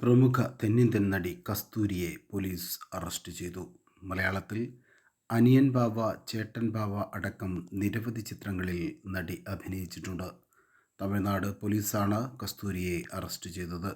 പ്രമുഖ തെന്നിന്ത്യൻ നടി കസ്തൂരിയെ പോലീസ് അറസ്റ്റ് ചെയ്തു. മലയാളത്തിൽ അനിയൻ ബാവ ചേട്ടൻ ബാവ അടക്കം നിരവധി ചിത്രങ്ങളിൽ നടി അഭിനയിച്ചിട്ടുണ്ട്. തമിഴ്നാട് പോലീസാണ് കസ്തൂരിയെ അറസ്റ്റ് ചെയ്തത്.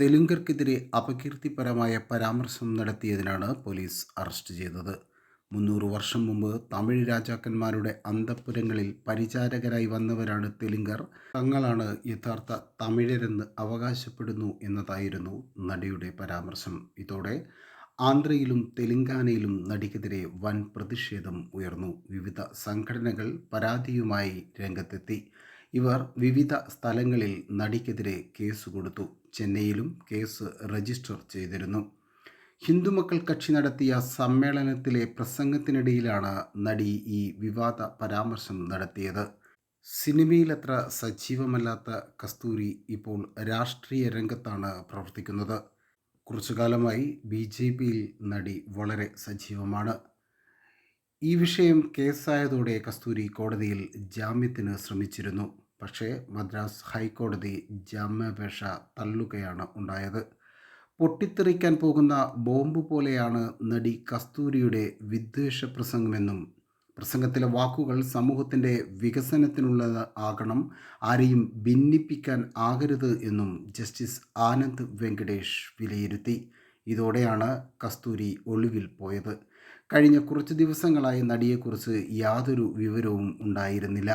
തെലുങ്കർക്കെതിരെ അപകീർത്തിപരമായ പരാമർശം നടത്തിയതിനാണ് പോലീസ് അറസ്റ്റ് ചെയ്തത്. മുന്നൂറ് വർഷം മുമ്പ് തമിഴ് രാജാക്കന്മാരുടെ അന്തഃപുരങ്ങളിൽ പരിചാരകരായി വന്നവരാണ് തെലുങ്കർ. തങ്ങളാണ് യഥാർത്ഥ തമിഴരെന്ന് അവകാശപ്പെടുന്നു എന്നതായിരുന്നു നടിയുടെ പരാമർശം. ഇതോടെ ആന്ധ്രയിലും തെലങ്കാനയിലും നടിക്കെതിരെ വൻ പ്രതിഷേധം ഉയർന്നു. വിവിധ സംഘടനകൾ പരാതിയുമായി രംഗത്തെത്തി. ഇവർ വിവിധ സ്ഥലങ്ങളിൽ നടിക്കെതിരെ കേസ് കൊടുത്തു. ചെന്നൈയിലും കേസ് രജിസ്റ്റർ ചെയ്തിരുന്നു. ഹിന്ദുമക്കൾ കക്ഷി നടത്തിയ സമ്മേളനത്തിലെ പ്രസംഗത്തിനിടയിലാണ് നടി ഈ വിവാദ പരാമർശം നടത്തിയത്. സിനിമയിലത്ര സജീവമല്ലാത്ത കസ്തൂരി ഇപ്പോൾ രാഷ്ട്രീയ രംഗത്താണ് പ്രവർത്തിക്കുന്നത്. കുറച്ചു കാലമായി ബി ജെ പിയിൽ നടി വളരെ സജീവമാണ്. ഈ വിഷയം കേസായതോടെ കസ്തൂരി കോടതിയിൽ ജാമ്യത്തിന് ശ്രമിച്ചിരുന്നു. പക്ഷേ മദ്രാസ് ഹൈക്കോടതി ജാമ്യാപേക്ഷ തള്ളുകയാണ് ഉണ്ടായത്. പൊട്ടിത്തെറിക്കാൻ പോകുന്ന ബോംബ് പോലെയാണ് നടി കസ്തൂരിയുടെ വിദ്വേഷ പ്രസംഗമെന്നും പ്രസംഗത്തിലെ വാക്കുകൾ സമൂഹത്തിന്റെ വികസനത്തിനുള്ളത് ആകണം ആരെയും ഭിന്നിപ്പിക്കാൻ ആകരുത് എന്നും ജസ്റ്റിസ് ആനന്ദ് വെങ്കടേഷ് വിലയിരുത്തി. ഇതോടെയാണ് കസ്തൂരി ഒളിവിൽ പോയത്. കഴിഞ്ഞ കുറച്ച് ദിവസങ്ങളായി നടിയെക്കുറിച്ച് യാതൊരു വിവരവും ഉണ്ടായിരുന്നില്ല.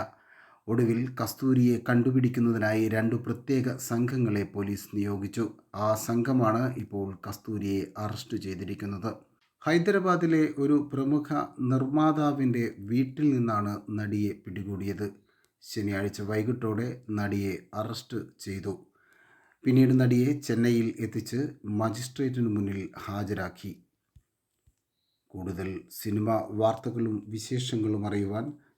ഒടുവിൽ കസ്തൂരിയെ കണ്ടുപിടിക്കുന്നതിനായി രണ്ടു പ്രത്യേക സംഘങ്ങളെ പോലീസ് നിയോഗിച്ചു. ആ സംഘമാണ് ഇപ്പോൾ കസ്തൂരിയെ അറസ്റ്റ് ചെയ്തിരിക്കുന്നത്. ഹൈദരാബാദിലെ ഒരു പ്രമുഖ നിർമ്മാതാവിന്റെ വീട്ടിൽ നിന്നാണ് നടിയെ പിടികൂടിയത്. ശനിയാഴ്ച വൈകിട്ടോടെ നടിയെ അറസ്റ്റ് ചെയ്തു. പിന്നീട് നടിയെ ചെന്നൈയിൽ എത്തിച്ച് മജിസ്ട്രേറ്റിന് മുന്നിൽ ഹാജരാക്കി. കൂടുതൽ സിനിമ വാർത്തകളും വിശേഷങ്ങളും അറിയുവാൻ